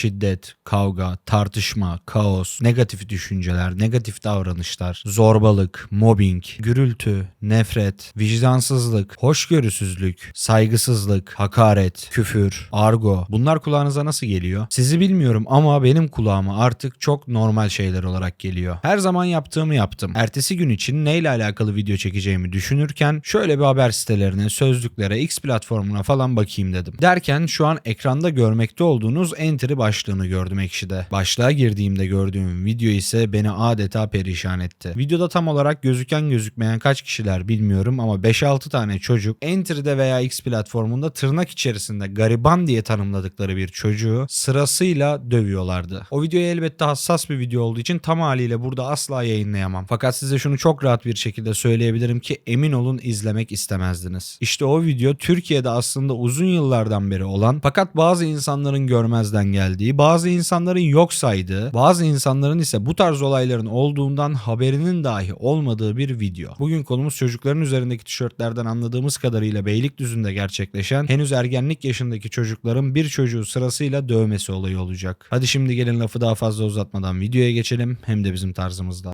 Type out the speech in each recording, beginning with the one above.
Şiddet, kavga, tartışma, kaos, negatif düşünceler, negatif davranışlar, zorbalık, mobbing, gürültü, nefret, vicdansızlık, hoşgörüsüzlük, saygısızlık, hakaret, küfür, argo. Bunlar kulağınıza nasıl geliyor? Sizi bilmiyorum ama benim kulağıma artık çok normal şeyler olarak geliyor. Her zaman yaptığımı yaptım. Ertesi gün için neyle alakalı video çekeceğimi düşünürken şöyle bir haber sitelerine, sözlüklere, X platformuna falan bakayım dedim. Derken şu an ekranda görmekte olduğunuz Enter'i başlığını gördüm Ekşi'de. Başlığa girdiğimde gördüğüm video ise beni adeta perişan etti. Videoda tam olarak gözüken gözükmeyen kaç kişiler bilmiyorum ama 5-6 tane çocuk Enter'de veya X platformunda tırnak içerisinde gariban diye tanımladıkları bir çocuğu sırasıyla dövüyorlardı. O videoyu elbette hassas bir video olduğu için tam haliyle burada asla yayınlayamam. Fakat size şunu çok rahat bir şekilde söyleyebilirim ki emin olun izlemek istemezdiniz. İşte o video Türkiye'de aslında uzun yıllardan beri olan fakat bazı insanların görmezden geldiği, bazı insanların yok saydığı, bazı insanların ise bu tarz olayların olduğundan haberinin dahi olmadığı bir video. Bugün konumuz çocukların üzerindeki tişörtlerden anladığımız kadarıyla Beylikdüzü'nde gerçekleşen henüz ergenlik yaşındaki çocukların bir çocuğu sırasıyla dövmesi olayı olacak. Hadi şimdi gelin lafı daha fazla uzatmadan videoya geçelim hem de bizim tarzımızda.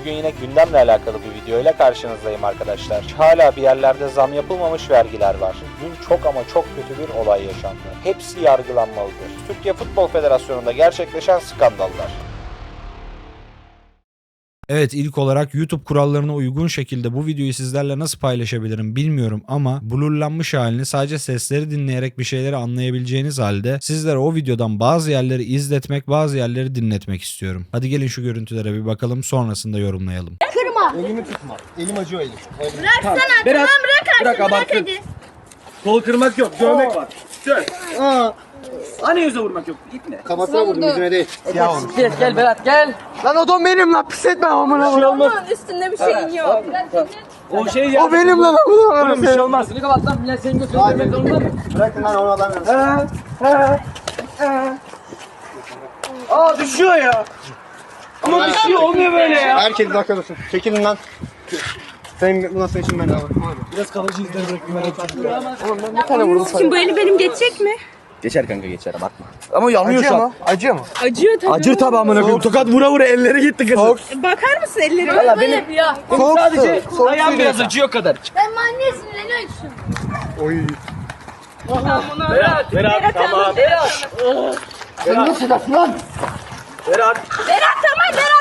Bugün yine gündemle alakalı bir video ile karşınızdayım arkadaşlar. Hala bir yerlerde zam yapılmamış vergiler var. Dün çok ama çok kötü bir olay yaşandı. Hepsi yargılanmalıdır. Türkiye Futbol Federasyonu'nda gerçekleşen skandallar. Evet ilk olarak YouTube kurallarına uygun şekilde bu videoyu sizlerle nasıl paylaşabilirim bilmiyorum ama blurlanmış halini sadece sesleri dinleyerek bir şeyleri anlayabileceğiniz halde sizlere o videodan bazı yerleri izletmek bazı yerleri dinletmek istiyorum. Hadi gelin şu görüntülere bir bakalım sonrasında yorumlayalım. Elimi tutma. Elim acıyor elim. Bıraksana Bırak. tamam bırak artık Bırak, bırak, hadi. Kol kırmak yok, dövmek var. Döv. Hani yüze vurmak yok. Gitme. Kafasına vurdum yüzüne değil. Siyah olmuş. Gel gel Berat gel. Lan o don benim lan pis etme amına. Şey olmaz. Onun üstünde bir şeyin yok. O şey ya. O benim lan amına. Oğlum bir şey olmaz. Bunu kapat lan. Millet seni götürüp dövmek zorunda mı? Bırakın lan onu adam. Aa düşüyor ya. Ama bir şey olmuyor böyle ya. Herkes dakika dursun. Çekilin lan. Senin bundan sonra için ben de. Biraz kalıcı izler bırakayım. Oğlum ben bir tane vurdum sana. Şimdi bu eli benim geçecek mi? Geçer kanka geçer bakma. Ama yanmıyor Acıyor şu an. mu? Acıyor mu? Acıyor tabii. Acır tabi amına koyayım. Tokat vura vura elleri gitti kızım. Bakar mısın ellerime? Valla benim, ya. benim Soğuk sadece su, soğuk ayağım su biraz acıyor kadar. Ben anneye sinirleniyorsun. Oy. Berat, Berat, tamam. Berat. Sen nasıl lan? Berat. Berat tamam Berat.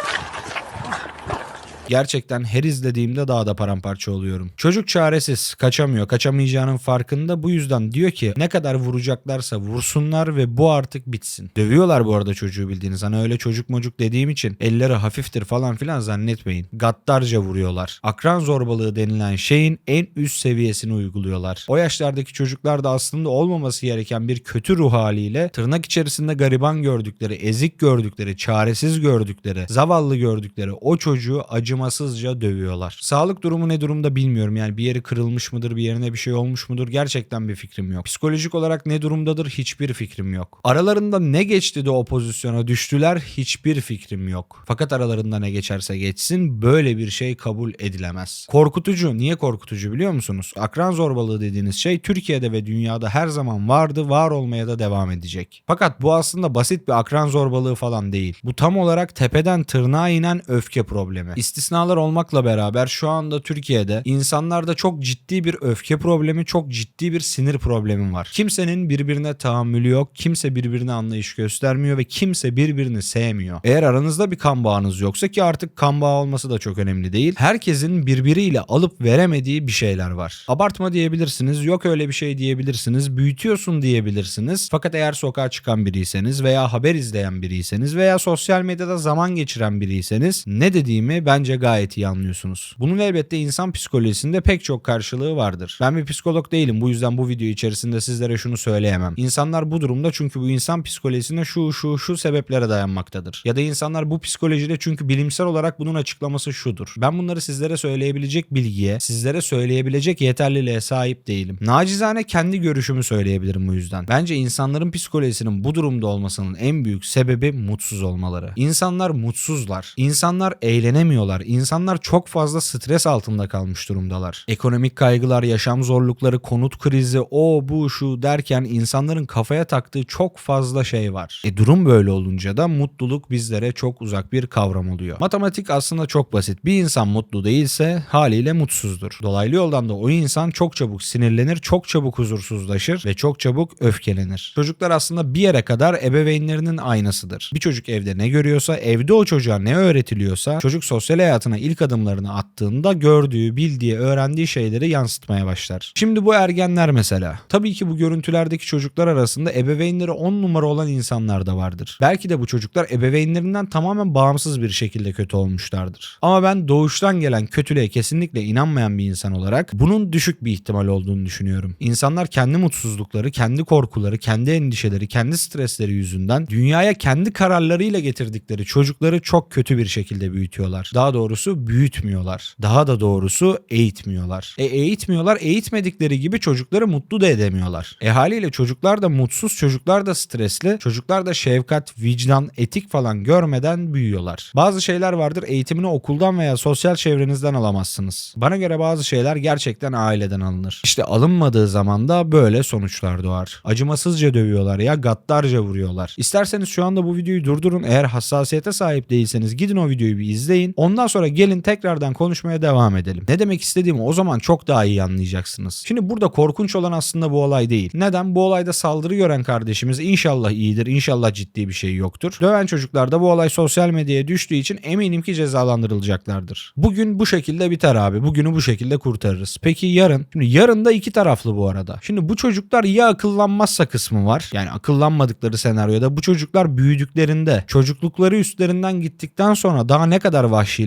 Gerçekten her izlediğimde daha da paramparça oluyorum. Çocuk çaresiz, kaçamıyor, kaçamayacağının farkında. Bu yüzden diyor ki ne kadar vuracaklarsa vursunlar ve bu artık bitsin. Dövüyorlar bu arada çocuğu bildiğiniz. Hani öyle çocuk mocuk dediğim için elleri hafiftir falan filan zannetmeyin. Gaddarca vuruyorlar. Akran zorbalığı denilen şeyin en üst seviyesini uyguluyorlar. O yaşlardaki çocuklar da aslında olmaması gereken bir kötü ruh haliyle tırnak içerisinde gariban gördükleri, ezik gördükleri, çaresiz gördükleri, zavallı gördükleri o çocuğu acımasızca dövüyorlar. Sağlık durumu ne durumda bilmiyorum. Yani bir yeri kırılmış mıdır, bir yerine bir şey olmuş mudur gerçekten bir fikrim yok. Psikolojik olarak ne durumdadır hiçbir fikrim yok. Aralarında ne geçti de o pozisyona düştüler hiçbir fikrim yok. Fakat aralarında ne geçerse geçsin böyle bir şey kabul edilemez. Korkutucu. Niye korkutucu biliyor musunuz? Akran zorbalığı dediğiniz şey Türkiye'de ve dünyada her zaman vardı, var olmaya da devam edecek. Fakat bu aslında basit bir akran zorbalığı falan değil. Bu tam olarak tepeden tırnağa inen öfke problemi. İstisnalar olmakla beraber şu anda Türkiye'de insanlarda çok ciddi bir öfke problemi, çok ciddi bir sinir problemi var. Kimsenin birbirine tahammülü yok, kimse birbirine anlayış göstermiyor ve kimse birbirini sevmiyor. Eğer aranızda bir kan bağınız yoksa ki artık kan bağı olması da çok önemli değil. Herkesin birbiriyle alıp veremediği bir şeyler var. Abartma diyebilirsiniz, yok öyle bir şey diyebilirsiniz, büyütüyorsun diyebilirsiniz. Fakat eğer sokağa çıkan biriyseniz veya haber izleyen biriyseniz veya sosyal medyada zaman geçiren biriyseniz ne dediğimi bence gayet iyi anlıyorsunuz. Bunun elbette insan psikolojisinde pek çok karşılığı vardır. Ben bir psikolog değilim bu yüzden bu video içerisinde sizlere şunu söyleyemem. İnsanlar bu durumda çünkü bu insan psikolojisinde şu şu şu sebeplere dayanmaktadır. Ya da insanlar bu psikolojide çünkü bilimsel olarak bunun açıklaması şudur. Ben bunları sizlere söyleyebilecek bilgiye, sizlere söyleyebilecek yeterliliğe sahip değilim. Nacizane kendi görüşümü söyleyebilirim bu yüzden. Bence insanların psikolojisinin bu durumda olmasının en büyük sebebi mutsuz olmaları. İnsanlar mutsuzlar. İnsanlar eğlenemiyorlar. İnsanlar çok fazla stres altında kalmış durumdalar. Ekonomik kaygılar, yaşam zorlukları, konut krizi, o bu şu derken insanların kafaya taktığı çok fazla şey var. E durum böyle olunca da mutluluk bizlere çok uzak bir kavram oluyor. Matematik aslında çok basit. Bir insan mutlu değilse haliyle mutsuzdur. Dolaylı yoldan da o insan çok çabuk sinirlenir, çok çabuk huzursuzlaşır ve çok çabuk öfkelenir. Çocuklar aslında bir yere kadar ebeveynlerinin aynasıdır. Bir çocuk evde ne görüyorsa, evde o çocuğa ne öğretiliyorsa, çocuk sosyal hayatına ilk adımlarını attığında gördüğü, bildiği, öğrendiği şeyleri yansıtmaya başlar. Şimdi bu ergenler mesela. Tabii ki bu görüntülerdeki çocuklar arasında ebeveynleri 10 numara olan insanlar da vardır. Belki de bu çocuklar ebeveynlerinden tamamen bağımsız bir şekilde kötü olmuşlardır. Ama ben doğuştan gelen kötülüğe kesinlikle inanmayan bir insan olarak bunun düşük bir ihtimal olduğunu düşünüyorum. İnsanlar kendi mutsuzlukları, kendi korkuları, kendi endişeleri, kendi stresleri yüzünden dünyaya kendi kararlarıyla getirdikleri çocukları çok kötü bir şekilde büyütüyorlar. Daha doğrusu büyütmüyorlar. Daha da doğrusu eğitmiyorlar. E eğitmiyorlar, eğitmedikleri gibi çocukları mutlu da edemiyorlar. E haliyle çocuklar da mutsuz, çocuklar da stresli, çocuklar da şefkat, vicdan, etik falan görmeden büyüyorlar. Bazı şeyler vardır eğitimini okuldan veya sosyal çevrenizden alamazsınız. Bana göre bazı şeyler gerçekten aileden alınır. İşte alınmadığı zaman da böyle sonuçlar doğar. Acımasızca dövüyorlar ya gaddarca vuruyorlar. İsterseniz şu anda bu videoyu durdurun. Eğer hassasiyete sahip değilseniz gidin o videoyu bir izleyin. Ondan sonra gelin tekrardan konuşmaya devam edelim. Ne demek istediğimi o zaman çok daha iyi anlayacaksınız. Şimdi burada korkunç olan aslında bu olay değil. Neden? Bu olayda saldırı gören kardeşimiz inşallah iyidir, inşallah ciddi bir şey yoktur. Döven çocuklar da bu olay sosyal medyaya düştüğü için eminim ki cezalandırılacaklardır. Bugün bu şekilde biter abi. Bugünü bu şekilde kurtarırız. Peki yarın? Şimdi yarın da iki taraflı bu arada. Şimdi bu çocuklar ya akıllanmazsa kısmı var. Yani akıllanmadıkları senaryoda bu çocuklar büyüdüklerinde çocuklukları üstlerinden gittikten sonra daha ne kadar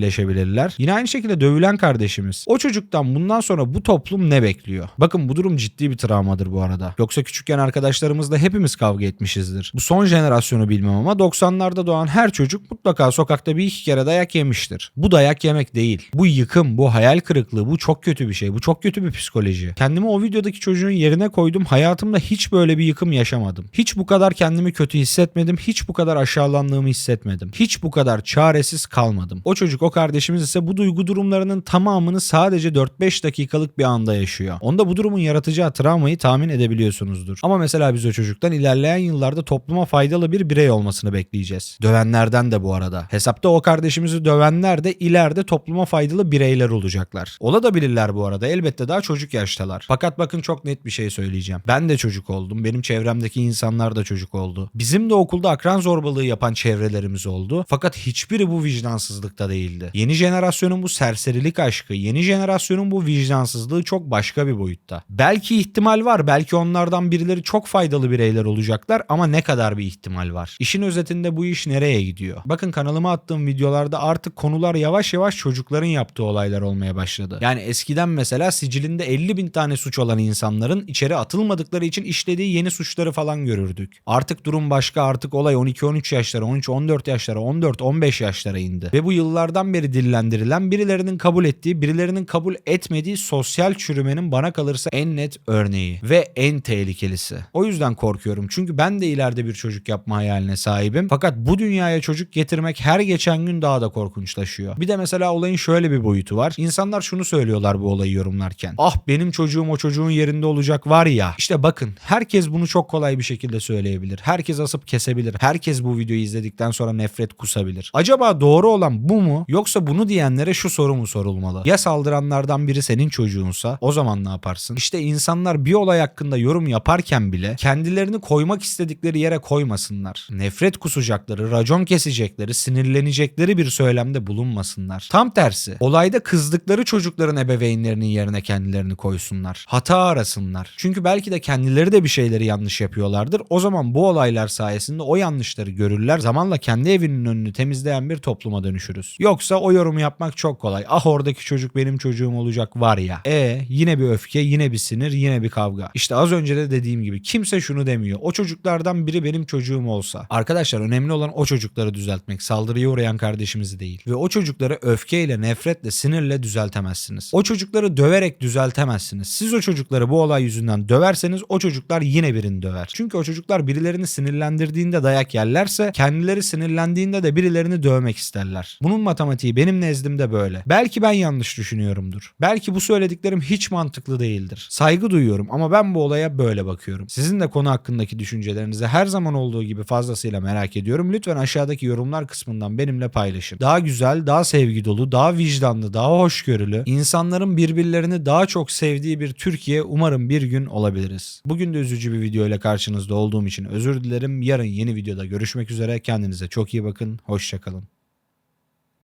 vahşileşebilirler? Yine aynı şekilde dövülen kardeşimiz. O çocuktan bundan sonra bu toplum ne bekliyor? Bakın bu durum ciddi bir travmadır bu arada. Yoksa küçükken arkadaşlarımızla hepimiz kavga etmişizdir. Bu son jenerasyonu bilmem ama 90'larda doğan her çocuk mutlaka sokakta bir iki kere dayak yemiştir. Bu dayak yemek değil. Bu yıkım, bu hayal kırıklığı, bu çok kötü bir şey. Bu çok kötü bir psikoloji. Kendimi o videodaki çocuğun yerine koydum. Hayatımda hiç böyle bir yıkım yaşamadım. Hiç bu kadar kendimi kötü hissetmedim. Hiç bu kadar aşağılandığımı hissetmedim. Hiç bu kadar çaresiz kalmadım. O çocuk, o kardeşimiz ise bu duygu durumlarının tamamını sadece 4-5 dakikalık bir anda yaşıyor. Onda bu durumun yaratacağı travmayı tahmin edebiliyorsunuzdur. Ama mesela biz o çocuktan ilerleyen yıllarda topluma faydalı bir birey olmasını bekleyeceğiz. Dövenlerden de bu arada. Hesapta o kardeşimizi dövenler de ileride topluma faydalı bireyler olacaklar. Ola da bilirler bu arada. Elbette daha çocuk yaştalar. Fakat bakın çok net bir şey söyleyeceğim. Ben de çocuk oldum. Benim çevremdeki insanlar da çocuk oldu. Bizim de okulda akran zorbalığı yapan çevrelerimiz oldu. Fakat hiçbiri bu vicdansızlıkta değildi. Yeni jenerasyonun bu serserilik aşkı, yeni jenerasyonun bu vicdansızlığı çok başka bir boyutta. Belki ihtimal var. Belki onlardan birileri çok faydalı bireyler olacaklar ama ne kadar bir ihtimal var. İşin özetinde bu iş nereye gidiyor? Bakın kanalıma attığım videolarda artık konular yavaş yavaş çocukların yaptığı olaylar olmaya başladı. Yani eskiden mesela sicilinde 50 bin tane suç olan insanların içeri atılmadıkları için işlediği yeni suçları falan görürdük. Artık durum başka artık olay 12-13 yaşlara, 13-14 yaşlara, 14-15 yaşlara indi. Ve bu yıllardan beri dillendirilen birilerinin kabul ettiği, birilerinin kabul etmediği sosyal çürümenin bana kalırsa en net örneği ve en tehlikelisi. O yüzden korkuyorum. Çünkü ben de ileride bir çocuk yapma hayaline sahibim. Fakat bu dünyaya çocuk getirmek her geçen gün daha da korkunçlaşıyor. Bir de mesela olayın şöyle bir boyutu var. İnsanlar şunu söylüyorlar bu olayı yorumlarken. Ah benim çocuğum o çocuğun yerinde olacak var ya. İşte bakın herkes bunu çok kolay bir şekilde söyleyebilir. Herkes asıp kesebilir. Herkes bu videoyu izledikten sonra nefret kusabilir. Acaba doğru olan bu mu? Yoksa bunu diyenlere şu soru mu sorulmalı? Ya saldıranlardan biri senin çocuğunsa o zaman ne yaparsın? İşte insanlar bir olay hakkında yorum yaparken bile kendilerini koymak istedikleri yere koymasınlar. Nefret kusacakları, racon kesecekleri, sinirlenecekleri bir söylemde bulunmasınlar. Tam tersi. Olayda kızdıkları çocukların ebeveynlerinin yerine kendilerini koysunlar. Hata arasınlar. Çünkü belki de kendileri de bir şeyleri yanlış yapıyorlardır. O zaman bu olaylar sayesinde o yanlışları görürler. Zamanla kendi evinin önünü temizleyen bir topluma dönüşürüz. Yoksa o yorumu yapmak çok kolay. Ah oradaki çocuk benim çocuğum olacak var ya. E yine bir öfke, yine bir sinir, yine bir kavga. İşte az önce de dediğim gibi kimse şunu demiyor. O çocuklardan biri benim çocuğum olsa. Arkadaşlar önemli olan o çocukları düzeltmek. Saldırıya uğrayan kardeşimizi değil. Ve o çocukları öfkeyle, nefretle, sinirle düzeltemezsiniz. O çocukları döverek düzeltemezsiniz. Siz o çocukları bu olay yüzünden döverseniz o çocuklar yine birini döver. Çünkü o çocuklar birilerini sinirlendirdiğinde dayak yerlerse kendileri sinirlendiğinde de birilerini dövmek isterler. Bunun matematiği Belki benim nezdimde böyle. Belki ben yanlış düşünüyorumdur. Belki bu söylediklerim hiç mantıklı değildir. Saygı duyuyorum ama ben bu olaya böyle bakıyorum. Sizin de konu hakkındaki düşüncelerinizi her zaman olduğu gibi fazlasıyla merak ediyorum. Lütfen aşağıdaki yorumlar kısmından benimle paylaşın. Daha güzel, daha sevgi dolu, daha vicdanlı, daha hoşgörülü, insanların birbirlerini daha çok sevdiği bir Türkiye umarım bir gün olabiliriz. Bugün de üzücü bir video ile karşınızda olduğum için özür dilerim. Yarın yeni videoda görüşmek üzere. Kendinize çok iyi bakın. Hoşçakalın.